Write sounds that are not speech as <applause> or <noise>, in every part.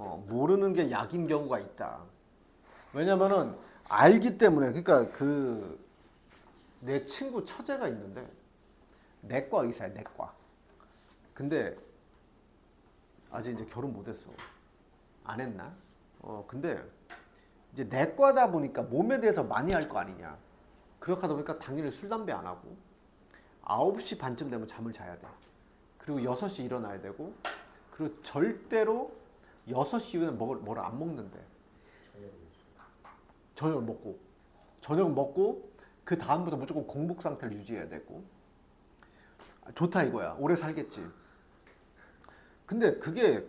어, 모르는 게 약인 경우가 있다. 왜냐면은 알기 때문에 그러니까 그 내 친구 처제가 있는데 내과 의사야 내과. 근데 아직 이제 결혼 못했어. 안 했나? 어 근데 이제 내과다 보니까 몸에 대해서 많이 알 거 아니냐. 그렇게 하다 보니까 당연히 술 담배 안 하고 9시 반쯤 되면 잠을 자야 돼. 그리고 6시 일어나야 되고 그리고 절대로 6시 이후에 뭘, 뭘안 먹는데. 저녁을 먹고. 저녁 먹고 그 다음부터 무조건 공복 상태를 유지해야 되고. 아, 좋다 이거야. 오래 살겠지. 근데 그게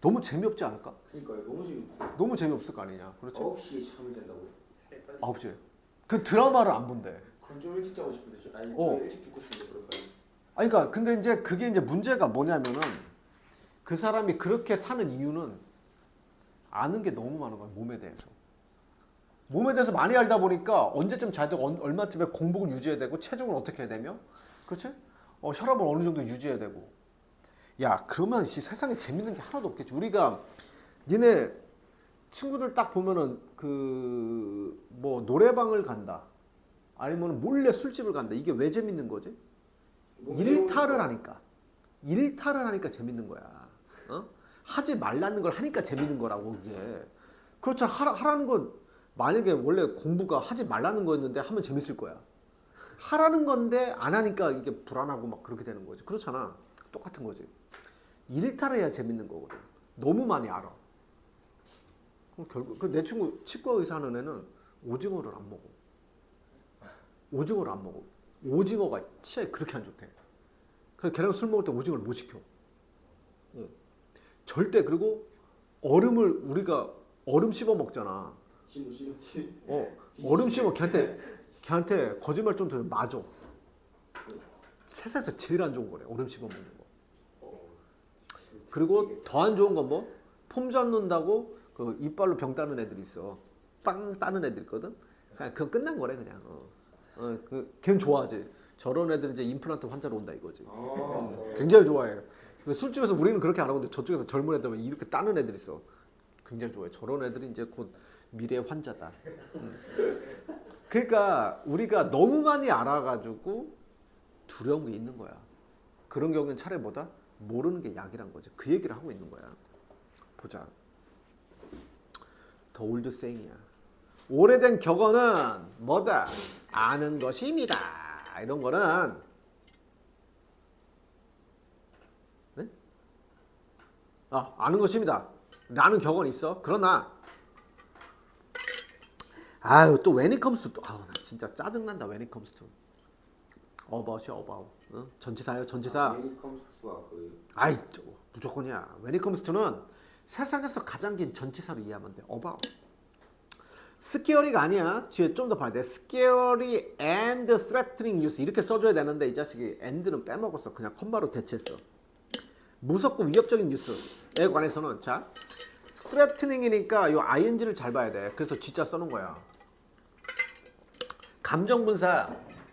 너무 재미없지 않을까? 그러니까 너무 재밌고 너무 재미없을 거 아니냐. 그렇지? 9시에 잠을 잔다고? 9시에. 그 드라마를 안 본대. 그럼 좀 일찍 자고 싶은데 좀- 아니 어. 좀 일찍 죽고 싶은데 그럴까요? 아니 그러니까 근데 이제 그게 이제 문제가 뭐냐면은 그 사람이 그렇게 사는 이유는 아는 게 너무 많은 거야 몸에 대해서. 몸에 대해서 많이 알다 보니까 언제쯤 자야 되고 언- 얼마쯤에 공복을 유지해야 되고 체중을 어떻게 해야 되며? 그렇지? 어, 혈압을 어느 정도 유지해야 되고. 야 그러면 씨, 세상에 재밌는 게 하나도 없겠지. 우리가 니네 친구들 딱 보면은 그 뭐 노래방을 간다. 아니면 몰래 술집을 간다. 이게 왜 재밌는 거지? 뭐 일탈을 하니까. 일탈을 하니까 재밌는 거야. 어? 하지 말라는 걸 하니까 재밌는 거라고 그게. 그렇죠. 하라, 하라는 건 만약에 원래 공부가 하지 말라는 거였는데 하면 재밌을 거야. 하라는 건데 안 하니까 이게 불안하고 막 그렇게 되는 거지. 그렇잖아. 똑같은 거지. 일탈해야 재밌는 거거든. 너무 많이 알아. 그럼 결국 그 내 친구 치과 의사 하는 애는 오징어를 안 먹어. 오징어를 안 먹어. 오징어가 치아에 그렇게 안 좋대. 그래서 걔랑 술 먹을 때 오징어를 못 시켜. 어. 절대 그리고 얼음을 우리가 얼음 씹어 먹잖아. 어 <laughs> 얼음 씹어 걔한테 걔한테 거짓말 좀 들으면 맞아. 세상에서 제일 안 좋은 거래 얼음 씹어 먹는 거. 어. 그리고 더 안 좋은 건 뭐? 폼 잡는다고 그 이빨로 병 따는 애들 있어. 빵 따는 애들 있거든. 그냥 그건 끝난 거래 그냥. 어. 어, 그 걔는 좋아하지. 저런 애들은 이제 임플란트 환자로 온다 이거지. 아, 굉장히 좋아해. 근데 술집에서 우리는 그렇게 안 하고 근데 저쪽에서 젊은 애들 이렇게 따는 애들 있어. 굉장히 좋아해. 저런 애들이 이제 곧 미래의 환자다. 음. 그러니까 우리가 너무 많이 알아가지고 두려운 게 있는 거야. 그런 경우는 뭐다? 모르는 게 약이란 거지. 그 얘기를 하고 있는 거야. 보자. 더 올드 생이야. 오래된 격언은 뭐다? 아는 것입니다. 이런 거는 아, 아는 것입니다. 라는 격언 있어. 그러나 아유 또 when it comes to 아우 나 진짜 짜증 난다 when it comes to. About 어? 전치사예요 전치사. 메리 컴스와 그 아이 저거 무조건이야. When it comes to는 세상에서 가장 긴 전치사로 이해하면 돼. About. scary가 아니야. 뒤에 좀 더 봐야 돼. scary and threatening news. 이렇게 써줘야 되는데 이 자식이 and는 빼먹었어 그냥 컴마로 대체했어 무섭고 위협적인 뉴스에 관해서는 자 threatening이니까 이 ing를 잘 봐야 돼. 그래서 진짜 써놓은 거야. 감정 분사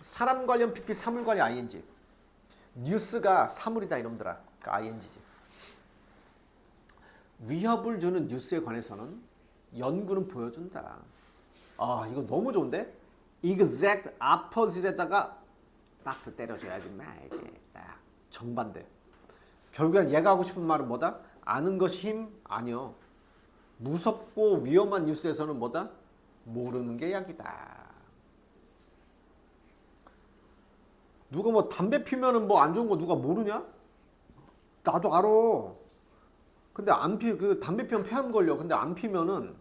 사람 관련 pp 사물 관련 ing. 뉴스가 사물이다 이놈들아. 그러니까 ing지. 위협을 주는 뉴스에 관해서는 연구는 보여준다. 아 이거 너무 좋은데? exact opposite에다가 박스 때려줘야지 막 이게. 딱 정반대 결국엔 얘가 하고 싶은 말은 뭐다? 아는 것이 힘? 아니요. 무섭고 위험한 뉴스에서는 뭐다? 모르는 게 약이다. 누가 뭐 담배 피면은 뭐 안 좋은 거 누가 모르냐? 나도 알아. 근데 안 피, 그 담배 피면 폐암 걸려. 근데 안 피면은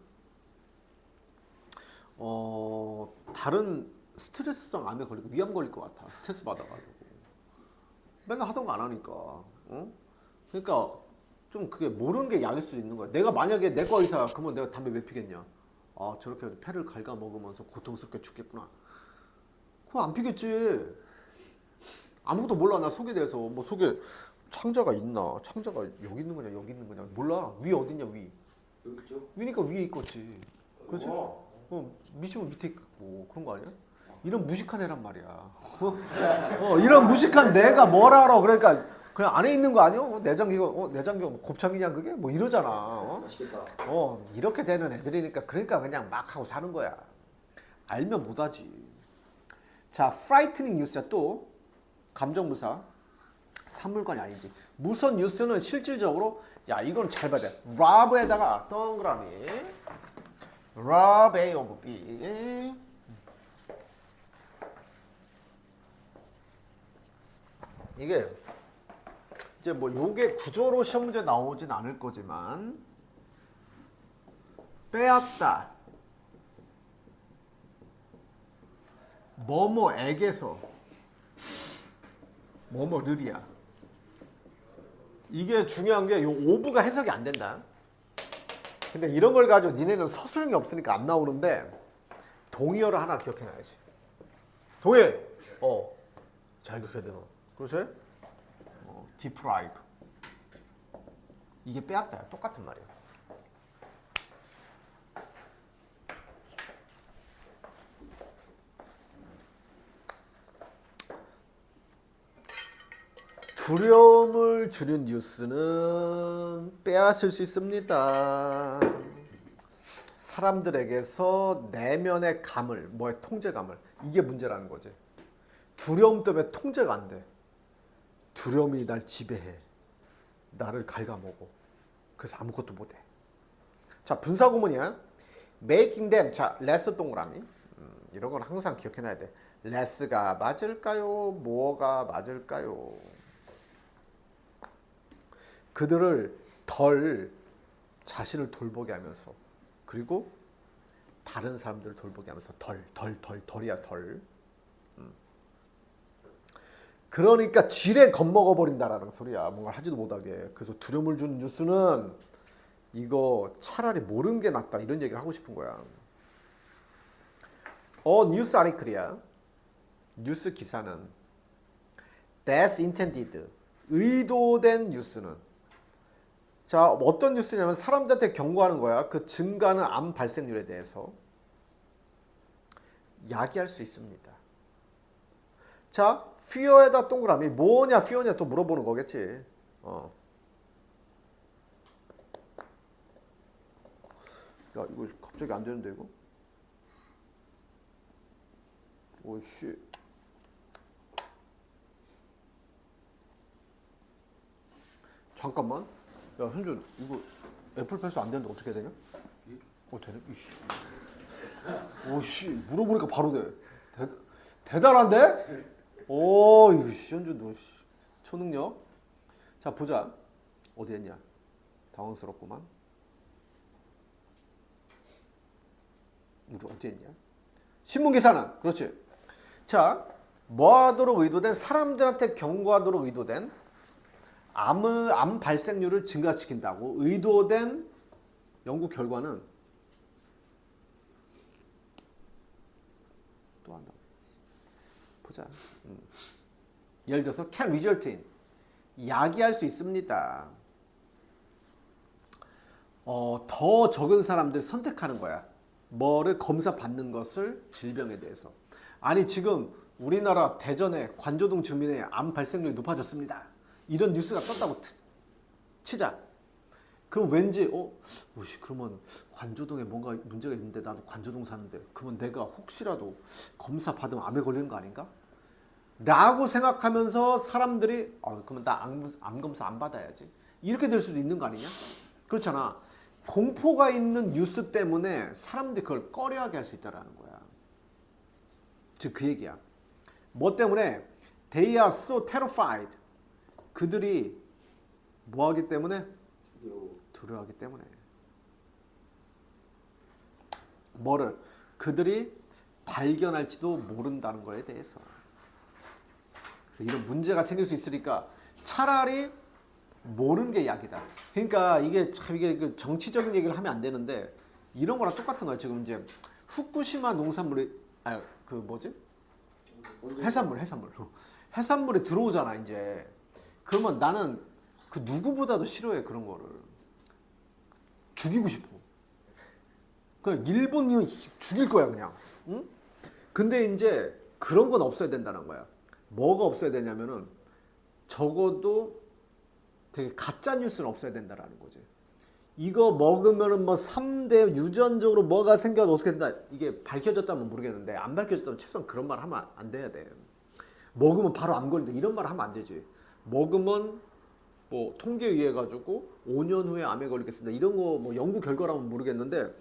어 다른 스트레스성 암에 걸리고 위암 걸릴 것 같아. 스트레스 받아가지고. 맨날 하던 거 안 하니까. 어? 그러니까 좀 그게 모르는 게 약일 수도 있는 거야. 내가 만약에 내과 의사야, 그러면 내가 담배 왜 피겠냐? 아 저렇게 폐를 갉아 먹으면서 고통스럽게 죽겠구나. 그럼 안 피겠지. 아무것도 몰라 나 속에 대해서 뭐 속에 창자가 있나? 창자가 여기 있는 거냐 여기 있는 거냐 몰라. 위 어딨냐 위. 여기 있죠? 위니까 위에 있겠지. 그렇지? 와. 어, 미시면 밑에 있고 그런 거 아니야? 이런 무식한 애란 말이야. 어? 어, 이런 무식한 내가 뭘 알아? 그러니까 그냥 안에 있는 거 아니야? 어, 내장기가 어, 내장기 곱창이냐 그게 뭐 이러잖아. 어? 맛있겠다. 어 이렇게 되는 애들이니까 그러니까 그냥 막 하고 사는 거야. 알면 못하지. 자, 프라이트닝 뉴스야 또 감정무사 산물관이 아니지. 무선 뉴스는 실질적으로 야 이건 잘 봐야 돼. 러브에다가 동그라미 러브 A 오브 B 이게 이제 뭐 요게 구조로 시험 문제 나오진 않을 거지만 빼앗다. 뭐뭐에게서 뭐뭐를이야 이게 중요한 게 요 오브가 해석이 안 된다. 근데 이런 걸 가지고 니네는 서술형이 없으니까 안 나오는데 동의어를 하나 기억해놔야지. 동의! 어잘 기억해야 되너 그렇지? 어, deprive 이게 빼앗다야 똑같은 말이야 두려움을 주는 뉴스는 빼앗을 수 있습니다. 사람들에게서 내면의 감을, 뭐의 통제감을 이게 문제라는 거지. 두려움 때문에 통제가 안 돼. 두려움이 날 지배해. 나를 갉아먹어. 그래서 아무것도 못해. 자, 분사 구문이야. making them. 자, less 동그라미. 음, 이런 건 항상 기억해놔야 돼. less가 맞을까요? 뭐가 맞을까요? 그들을 덜 자신을 돌보게 하면서 그리고 다른 사람들을 돌보게 하면서 덜, 덜, 덜, 덜이야 덜. 음. 그러니까 지레 겁먹어 버린다라는 소리야. 뭔가 하지도 못하게. 그래서 두려움을 주는 뉴스는 이거 차라리 모르는 게 낫다 이런 얘기를 하고 싶은 거야. 어 뉴스 아리클이야. 뉴스 기사는 that's intended 의도된 뉴스는 자 어떤 뉴스냐면 사람들한테 경고하는 거야. 그 증가하는 암 발생률에 대해서 야기할 수 있습니다. 자, fear에다 동그라미 뭐냐 fear냐 또 물어보는 거겠지. 어. 야 이거 갑자기 안 되는데 이거? 오씨. 잠깐만. 야 현준 이거 애플 패스 안 되는데 어떻게 되냐? 어 되네. 이씨. 오씨 물어보니까 바로 돼. 대, 대단한데? 오 이씨 현준 너 씨. 초능력. 자 보자. 어디 했냐? 당황스럽구만. 우리 어디 했냐? 신문 기사는 그렇지. 자, 뭐하도록 의도된 사람들한테 경고하도록 의도된 암, 암 발생률을 증가시킨다고 의도된 연구 결과는 또 한다. 보자. 음. 예를 들어서 can result in 야기할 수 있습니다. 어, 더 적은 사람들 선택하는 거야. 뭐를 검사 받는 것을 질병에 대해서. 아니 지금 우리나라 대전의 관조동 주민의 암 발생률이 높아졌습니다. 이런 뉴스가 떴다고 트- 치자. 그럼 왠지 어, 오씨 그러면 관조동에 뭔가 문제가 있는데 나도 관조동 사는데 그러면 내가 혹시라도 검사 받으면 암에 걸리는 거 아닌가? 라고 생각하면서 사람들이 어 그러면 나 암, 암 검사 안 받아야지 이렇게 될 수도 있는 거 아니냐? 그렇잖아. 공포가 있는 뉴스 때문에 사람들이 그걸 꺼려하게 할 수 있다라는 거야. 즉 그 얘기야. 뭐 때문에 they are so terrified. 그들이 뭐 하기 때문에 두려워. 두려워하기 때문에 뭐를 그들이 발견할지도 모른다는 거에 대해서 이런 문제가 생길 수 있으니까 차라리 모르는 게 약이다. 그러니까 이게 참 이게 그 정치적인 얘기를 하면 안 되는데 이런 거랑 똑같은 거야. 지금 이제 후쿠시마 농산물이 아 그 뭐지? 언제 해산물, 해산물. 해산물이 들어오잖아, 이제. 그러면 나는 그 누구보다도 싫어해, 그런 거를. 죽이고 싶어. 그냥 일본인은 죽일 거야, 그냥. 응? 근데 이제 그런 건 없어야 된다는 거야. 뭐가 없어야 되냐면은 적어도 되게 가짜 뉴스는 없어야 된다라는 거지. 이거 먹으면은 뭐 3대 유전적으로 뭐가 생겨도 어떻게 된다. 이게 밝혀졌다면 모르겠는데 안 밝혀졌다면 최소한 그런 말 하면 안 돼야 돼. 먹으면 바로 암 걸린다 이런 말 하면 안 되지. 먹으면 뭐 통계에 의해 가지고 5년 후에 암에 걸리겠습니다. 이런 거 뭐 연구 결과라면 모르겠는데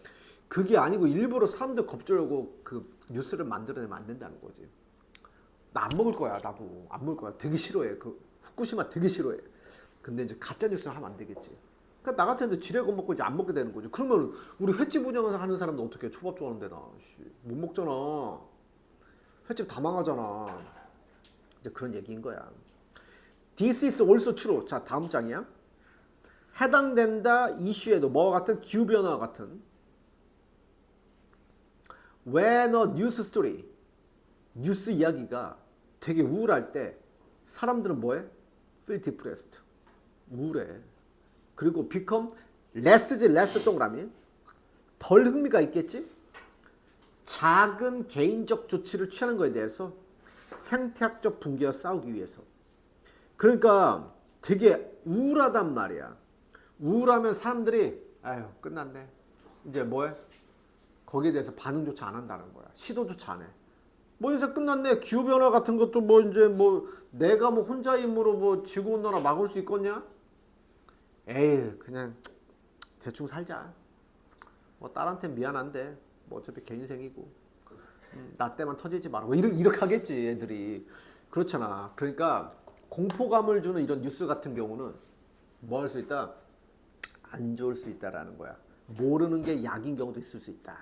그게 아니고 일부러 사람들 겁주려고 그 뉴스를 만들어내면 안 된다는 거지. 나 안 먹을 거야 나도. 안 먹을 거야. 되게 싫어해. 그 후쿠시마 되게 싫어해. 근데 이제 가짜 뉴스는 하면 안 되겠지. 그러니까 나 같은 데 지레 겁먹고 이제 안 먹게 되는 거지. 그러면 우리 횟집 운영을 하는 사람도 어떻게 해? 초밥 좋아하는데 나못 먹잖아. 횟집 다 망하잖아. 이제 그런 얘기인 거야. This is also true. 자 다음 장이야. 해당된다 이슈에도 뭐와 같은? 기후변화와 같은. When a news story 뉴스 이야기가 되게 우울할 때 사람들은 뭐해? feel depressed. 우울해. 그리고 become less지 less 동그라미. 덜 흥미가 있겠지? 작은 개인적 조치를 취하는 거에 대해서 생태학적 붕괴와 싸우기 위해서. 그러니까 되게 우울하단 말이야. 우울하면 사람들이 아유 끝났네. 이제 뭐해? 거기에 대해서 반응조차 안 한다는 거야. 시도조차 안 해. 뭐 이제 끝났네. 기후 변화 같은 것도 뭐 이제 뭐 내가 뭐 혼자 힘으로 뭐 지구 온난화 막을 수 있겠냐? 에이 그냥 대충 살자. 뭐 딸한테 미안한데 뭐 어차피 개인 생이고 음, 나 때만 터지지 마라. 뭐 이렇게 이렇게 하겠지 애들이 그렇잖아. 그러니까 공포감을 주는 이런 뉴스 같은 경우는 뭐 할 수 있다? 안 좋을 수 있다라는 거야. 모르는 게 약인 경우도 있을 수 있다.